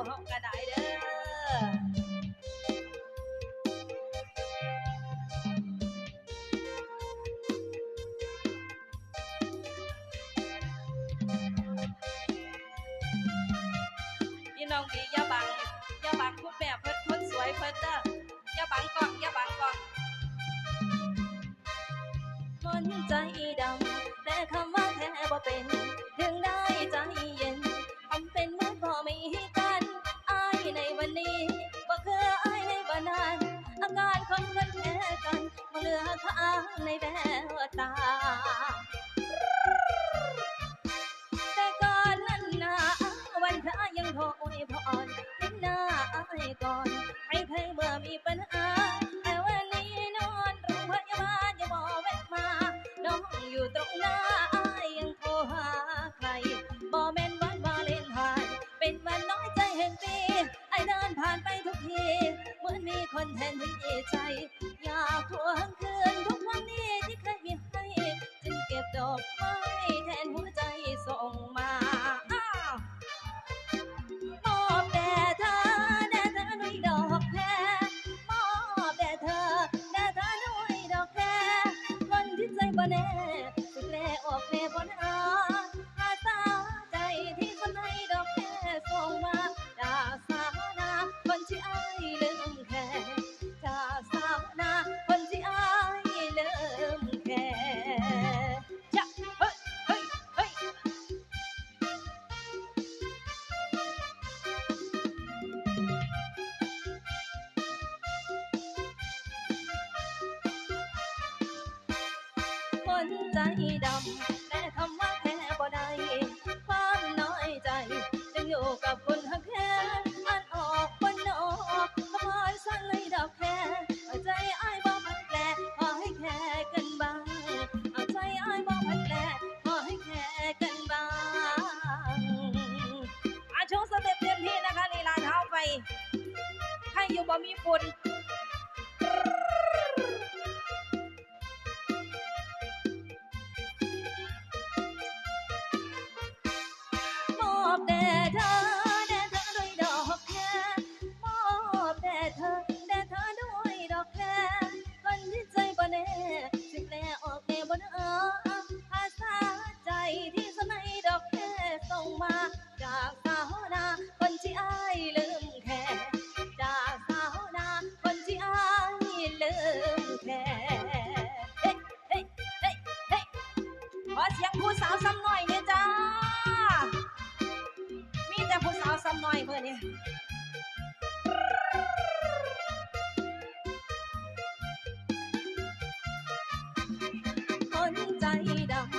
คู่เฮาก็ไดเด้อพี่น้องดีอย่าบังอย่าบังคุณแม่เพิ่นคนสวยเพิ่นเด้ออย่าบังกล้องอย่าบังกล้องคนใจดำแต่คำว่าแค่บ่เป็น ถึงได้ใจเย็นทำเป็นเหมือนพอไมีกัน ในแววตา แต่ก่อนนั้นนะวันพระยังโทรอวยพรเห็นหน้าอายก่อนให้ใครเมื่อมีปัญหา แต่วันนี้นอนโรงพยาบาลอย่าบอกแวะมา น้องอยู่ตรงหน้าอายยังโทรหาใครบ่แม่นวันวาเลนไทน์เป็นวันน้อยใจเห็นปีไอเดินผ่านไปทุกที เหมือนมีคนแทนที่ใจ อกไม้แทนหัวใจส่งมาอ้าวมอบแด่เธอแด่เธอด้วยดอกแพรมอบแด่เธอแด่เธอด้วยดอกแพรคนที่ใจบ่แน่สุดแลออกแน่บนอา คนใจดำแต่คำว่าแค่บ่ได้ความน้อยใจ จึงอยู่กับคนหักแค่อันออกบนออกขโมสั่นเลยดอกแค่ใจอ้ายบ่พัดแปลขอให้แค่กันบ้างเอาใจอ้ายบ่พัดแปลขอให้แค่กันบ้างอาชว์สเต็ปเต็มที่นะคะลีลาเท้าไปให้อยู่บ่มีฝุ่น อบแด่เธอแด่เธอด้วยดอกแครมอบแด่เธอแด่เธอด้วยดอกแครคนที่ใจบ่แน่สิแปลออกแน่บ่เนอภาษาใจที่สนัยดอกแครส่งมา จากสาวนาคนที่อายลืมแค่จากสาวนาคนที่อายลืม คน